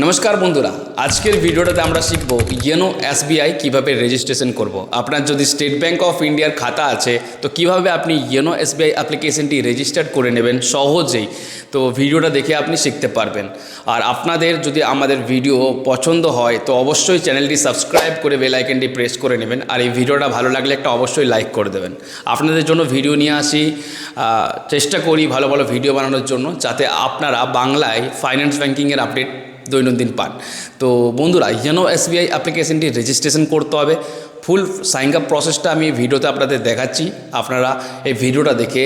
নমস্কার বন্ধুরা, আজকের ভিডিওটাতে আমরা শিখব ইয়েনো এসবিআই কীভাবে রেজিস্ট্রেশন করব। আপনার যদি স্টেট ব্যাংক অফ ইন্ডিয়ার খাতা আছে, তো কীভাবে আপনি ইয়েনো এসবিআই অ্যাপ্লিকেশনটি রেজিস্টার করে নেবেন সহজেই, তো ভিডিওটা দেখে আপনি শিখতে পারবেন। আর আপনাদের যদি আমাদের ভিডিও পছন্দ হয়, তো অবশ্যই চ্যানেলটি সাবস্ক্রাইব করে বেলাইকেনটি প্রেস করে নেবেন, আর এই ভিডিওটা ভালো লাগলে একটা অবশ্যই লাইক করে দেবেন। আপনাদের জন্য ভিডিও নিয়ে আসি চেষ্টা করি ভালো ভালো ভিডিও বানানোর জন্য, যাতে আপনারা বাংলায় ফাইন্যান্স ব্যাঙ্কিংয়ের আপডেট দৈনন্দিন পান তো বন্ধুরা, ইয়েনো এসবিআই অ্যাপ্লিকেশনটি রেজিস্ট্রেশন করতে হবে। ফুল সাইন আপ প্রসেসটা আমি ভিডিওতে আপনাদের দেখাচ্ছি। আপনারা এই ভিডিওটা দেখে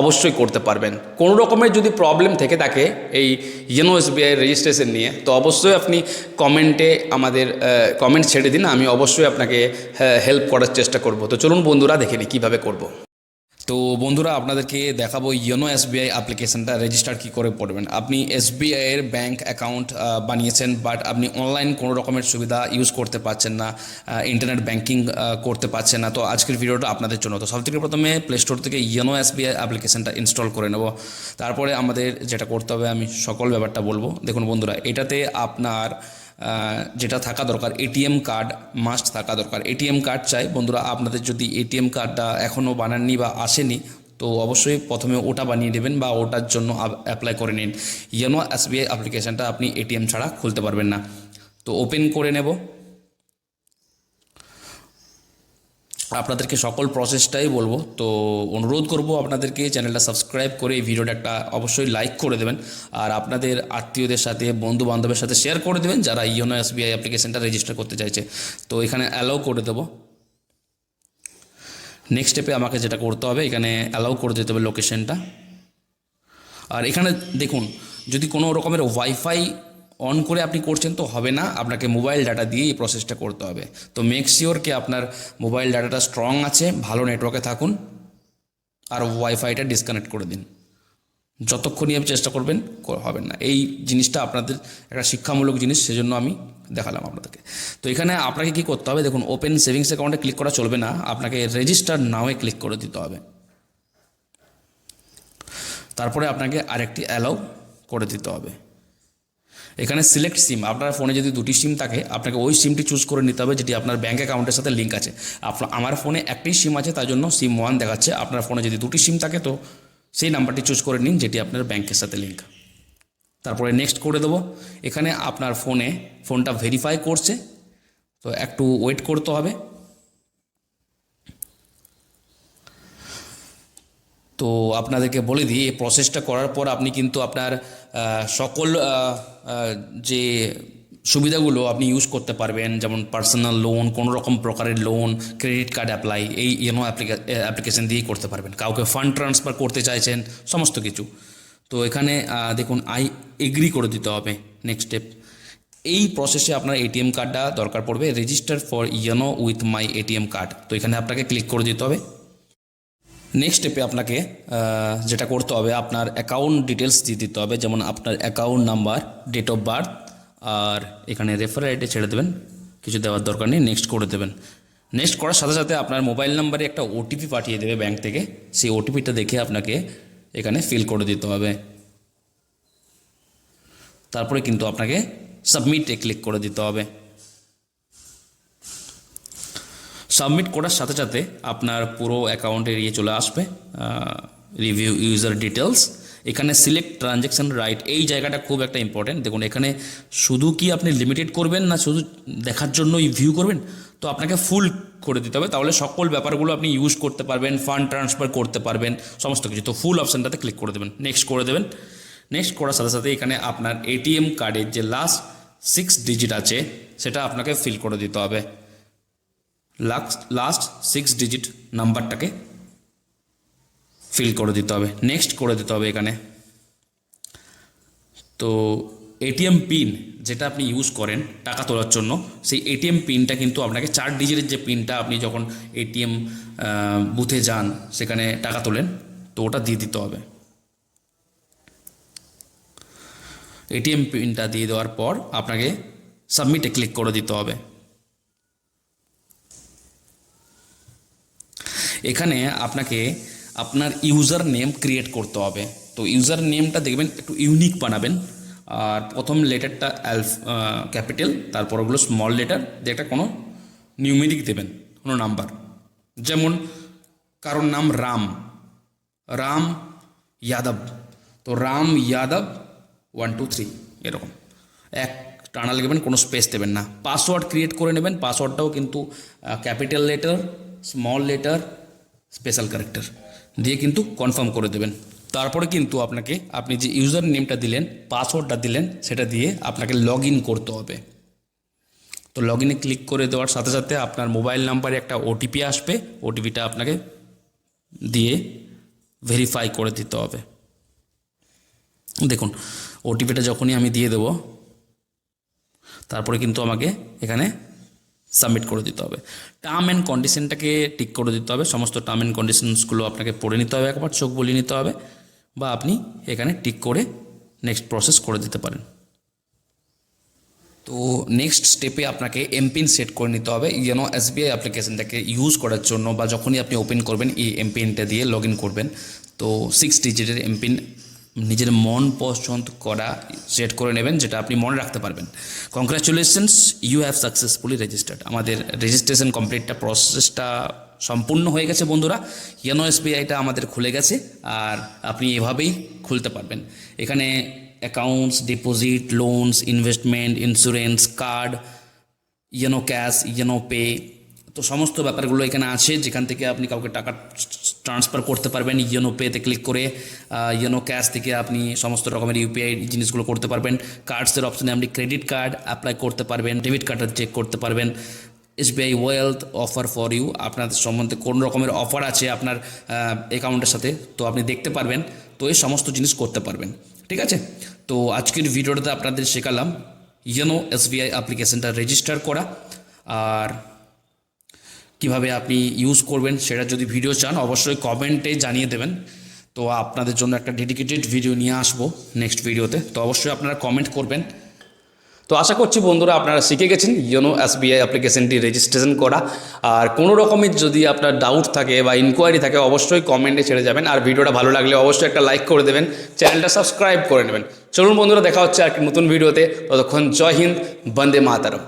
অবশ্যই করতে পারবেন। কোনো রকমের যদি প্রবলেম থেকে থাকে এই ইয়েনো এসবিআই রেজিস্ট্রেশন নিয়ে, তো অবশ্যই আপনি কমেন্টে আমাদের কমেন্ট ছেড়ে দিন। আমি অবশ্যই আপনাকে হেল্প করার চেষ্টা করব। তো চলুন বন্ধুরা, দেখে নিই কীভাবে করব। তো বন্ধুরা, আপনাদেরকে দেখাবো ইয়োনো এসবিআই অ্যাপ্লিকেশনটা রেজিস্টার কী করে করবেন আপনি এসবিআইয়ের ব্যাঙ্ক অ্যাকাউন্ট বানিয়েছেন বাট আপনি অনলাইন কোনো রকমের সুবিধা ইউজ করতে পারছেন না ইন্টারনেট ব্যাঙ্কিং করতে পারছেন না। তো আজকের ভিডিওটা আপনাদের জন্য। তো সবথেকে প্রথমে প্লে স্টোর থেকে ইয়োনো এসবিআই অ্যাপ্লিকেশনটা ইনস্টল করে নেব। তারপরে আমাদের যেটা করতে হবে, আমি সকল ব্যাপারটা বলব। দেখুন বন্ধুরা, এটাতে আপনার যেটা থাকা দরকার এটিএম কার্ড মাস্ট থাকা দরকার। এটিএম কার্ড চাই। বন্ধুরা, আপনাদের যদি এটিএম কার্ডটা এখনও বানাননি বা আসেনি, তো অবশ্যই প্রথমে ওটা বানিয়ে নেবেন বা ওটার জন্য অ্যাপ্লাই করে নিন। ইয়োনো এসবিআই অ্যাপ্লিকেশানটা আপনি এটিএম ছাড়া খুলতে পারবেন না। তো ওপেন করে নেব। আপনাদেরকে সকল প্রসেসটাই বলব। তো অনুরোধ করব আপনাদেরকে চ্যানেলটা সাবস্ক্রাইব করে এই ভিডিওটা একটা অবশ্যই লাইক করে দেবেন। আর আপনাদের আত্মীয়দের সাথে বন্ধু বান্ধবের সাথে শেয়ার করে দেবেন যারা ইওনো এসবিআই অ্যাপ্লিকেশনটা রেজিস্টার করতে চাইছে। তো এখানে অ্যালাউ করে দেবো। নেক্সট স্টেপে আমাকে যেটা করতে হবে, এখানে অ্যালাউ করে দিতে হবে লোকেশনটা আর এখানে দেখুন, যদি কোনো রকমের ওয়াইফাই অন করে আপনি করছেন তো হবে না, আপনাকে মোবাইল ডাটা দিয়ে এই প্রসেসটা করতে হবে। তো মেক শিওর কি আপনার মোবাইল ডাটাটা স্ট্রং আছে, ভালো নেটওয়ার্কে থাকুন, আর ওয়াইফাইটা ডিসকানেক্ট করে দিন। যতক্ষণই আপনি চেষ্টা করবেন হবেন না। এই জিনিসটা আপনাদের একটা শিক্ষামূলক জিনিস, সেজন্য আমি দেখালাম আপনাদেরকে। তো এখানে আপনাকে কি করতে হবে, দেখুন ওপেন সেভিংস অ্যাকাউন্টে ক্লিক করা চলবে না, আপনাকে রেজিস্টার নাওয়ে ক্লিক করে দিতে হবে। তারপরে আপনাকে আরেকটি অ্যালাউ করে দিতে হবে। এখানে সিলেক্ট সিম আপনার ফোনে যদি দুটি সিম থাকে, আপনাকে ওই সিমটি চুজ করে নিতে হবে, যেটি আপনার ব্যাঙ্ক অ্যাকাউন্টের সাথে লিঙ্ক আছে। আপনার আমার ফোনে একটি সিম আছে, তার জন্য সিম ওয়ান দেখাচ্ছে। আপনার ফোনে যদি দুটি সিম থাকে, তো সেই নাম্বারটি চুজ করে নিন, যেটি আপনার ব্যাংকের সাথে লিঙ্ক তারপরে নেক্সট করে দেবো। এখানে আপনার ফোনে ফোনটা ভেরিফাই করছে, তো একটু ওয়েট করতে হবে। তো আপনাদেরকে বলে দিই, এই প্রসেসটা করার পর আপনি কিন্তু আপনার সকল যে সুবিধাগুলো আপনি ইউজ করতে পারবেন, যেমন পার্সোনাল লোন কোনো রকম প্রকারের লোন ক্রেডিট কার্ড অ্যাপ্লাই এই ইয়েনো অ্যাপ্লিকেশন দিয়েই করতে পারবেন। কাউকে ফান্ড ট্রান্সফার করতে চাইছেন, সমস্ত কিছু। তো এখানে দেখুন আই এগ্রি করে দিতে হবে নেক্সট স্টেপ এই প্রসেসে আপনার এটিএম কার্ডটা দরকার পড়বে register for YONO with my ATM card তো এখানে আপনাকে ক্লিক করে দিতে হবে। নেক্সট স্টেপে আপনাকে যেটা করতে হবে, আপনার অ্যাকাউন্ট ডিটেলস দিয়ে দিতে হবে, যেমন আপনার account number date of birth আর এখানে রেফার আইডি ছেড়ে দেবেন, কিছু দেওয়ার দরকার নেই নেক্সট করে দেবেন। নেক্সট করার সাথে সাথে আপনার মোবাইল নাম্বারে একটা ওটিপি পাঠিয়ে দেবে ব্যাংক থেকে, সেই ওটিপিটা দেখে আপনাকে এখানে ফিল করে দিতে হবে। তারপরে কিন্তু আপনাকে সাবমিটে ক্লিক করে দিতে হবে। সাবমিট করার সাথে সাথে আপনার পুরো অ্যাকাউন্টের ইয়ে চলে আসবে রিভিউ ইউজার ডিটেলস এখানে সিলেক্ট ট্রানজ্যাকশন রাইট এই জায়গাটা খুব একটা ইম্পর্টেন্ট দেখুন, এখানে শুধু কি আপনি লিমিটেড করবেন না শুধু দেখার জন্যই ভিউ করবেন? তো আপনাকে ফুল করে দিতে হবে। তাহলে সকল ব্যাপারগুলো আপনি ইউজ করতে পারবেন ফান্ড ট্রান্সফার করতে পারবেন, সমস্ত কিছু। তো ফুল অপশানটাতে ক্লিক করে দেবেন। নেক্সট করে দেবেন। নেক্সট করার সাথে সাথে এখানে আপনার এটিএম কার্ডের যে লাস্ট সিক্স ডিজিট আছে, সেটা আপনাকে ফিল করে দিতে হবে। লাস্ট লাস্ট সিক্স ডিজিট নাম্বারটাকে ফিল করে দিতে হবে। নেক্সট করে দিতে হবে এখানে। তো এটিএম পিন যেটা আপনি ইউজ করেন টাকা তোলার জন্য, সেই এটিএম পিনটা কিন্তু আপনাকে চার ডিজিটের যে পিনটা আপনি যখন এটিএম বুথে যান, সেখানে টাকা তোলেন, তো ওটা দিয়ে দিতে হবে। এটিএম পিনটা দিয়ে দেওয়ার পর আপনাকে সাবমিটে ক্লিক করে দিতে হবে। এখানে আপনাকে আপনার ইউজার নেম ক্রিয়েট করতে হবে। তো ইউজার নেমটা দেখবেন একটু ইউনিক বানাবেন। আর প্রথম লেটারটা অ্যালফ ক্যাপিটাল তারপর ওগুলো স্মল লেটার দিয়ে একটা কোনো নিউমেরিক দেবেন, কোনো নাম্বার যেমন কারোর নাম রাম। রাম যাদব তো Ram Yadav one two three এরকম। এক টানা লিখবেন কোনো স্পেস দেবেন না। পাসওয়ার্ড ক্রিয়েট করে নেবেন। পাসওয়ার্ডটাও কিন্তু capital letter small letter special character দিয়ে কিন্তু কনফার্ম করে দেবেন। তারপরে কিন্তু আপনাকে, আপনি যে ইউজার নেমটা দিলেন পাসওয়ার্ডটা দিলেন, সেটা দিয়ে আপনাকে লগ করতে হবে। তো লগ ইনে ক্লিক করে দেওয়ার সাথে সাথে আপনার মোবাইল নাম্বারে একটা ওটিপি আসবে। ওটিপিটা আপনাকে দিয়ে ভেরিফাই করে দিতে হবে। দেখুন ওটিপিটা যখনই আমি দিয়ে দেবো, তারপরে কিন্তু আমাকে এখানে সাবমিট করে দিতে হবে। টার্ম অ্যান্ড কন্ডিশনটাকে টিক করে দিতে হবে। সমস্ত টার্ম অ্যান্ড কন্ডিশনসগুলো আপনাকে পড়ে নিতে হবে একবার, চোখ বলিয়ে নিতে হবে বা আপনি এখানে টিক করে নেক্সট প্রসেস করে দিতে পারেন। তো নেক্সট স্টেপে আপনাকে এমপিন সেট করে নিতে হবে। যেন এসবিআই অ্যাপ্লিকেশনটাকে ইউজ করার জন্য বা যখনই আপনি ওপেন করবেন, এই এমপিনটা দিয়ে লগ ইন করবেন। তো সিক্স ডিজিটের এমপিন নিজের মন পছন্দ করা সেট করে নেবেন, যেটা আপনি মনে রাখতে পারবেন। Congratulations you have successfully registered আমাদের রেজিস্ট্রেশন কমপ্লিটটা প্রসেসটা সম্পূর্ণ হয়ে গেছে বন্ধুরা। ইয়েনো এসবিআইটা আমাদের খুলে গেছে, আর আপনি এভাবেই খুলতে পারবেন। এখানে accounts deposit loans investment insurance card YONO cash YONO pay তো সমস্ত ব্যাপারগুলো এখানে আছে, যেখান থেকে আপনি কাউকে টাকা ট্রান্সফার করতে পারবেন, ইয়োনো পেতে ক্লিক করে ইয়োনো ক্যাশ থেকে আপনি সমস্ত রকমের ইউপিআই জিনিসগুলো করতে পারবেন। কার্ডসের অপশানে আপনি ক্রেডিট কার্ড অ্যাপ্লাই করতে পারবেন ডেবিট কার্ডটা চেক করতে পারবেন। SBI wealth offer for you আপনার সম্বন্ধে কোন রকমের অফার আছে আপনার অ্যাকাউন্টের সাথে, তো আপনি দেখতে পারবেন, তো এই সমস্ত জিনিস করতে পারবেন, ঠিক আছে? তো আজকের ভিডিওটাতে আপনাদের শেখালাম, ইয়েনো এসবিআই অ্যাপ্লিকেশনটা রেজিস্টার করা, আর কীভাবে আপনি ইউজ করবেন সেটা যদি ভিডিও চান, অবশ্যই কমেন্টে জানিয়ে দেবেন। তো আপনাদের জন্য একটা ডেডিকেটেড ভিডিও নিয়ে আসব নেক্সট ভিডিওতে তো। অবশ্যই আপনারা কমেন্ট করবেন। তো আশা করছি বন্ধুরা আপনারা শিখে গেছেন ইয়োনো এসবিআই অ্যাপ্লিকেশনটি রেজিস্ট্রেশন করা। আর কোনো রকমের যদি আপনার ডাউট থাকে বা ইনকোয়ারি থাকে, অবশ্যই কমেন্টে ছেড়ে যাবেন। আর ভিডিওটা ভালো লাগলে অবশ্যই একটা লাইক করে দেবেন। চ্যানেলটা সাবস্ক্রাইব করে নেবেন। চলুন বন্ধুরা, দেখা হচ্ছে আর নতুন ভিডিওতে ততক্ষণ জয় হিন্দ, বন্দে মাতারম।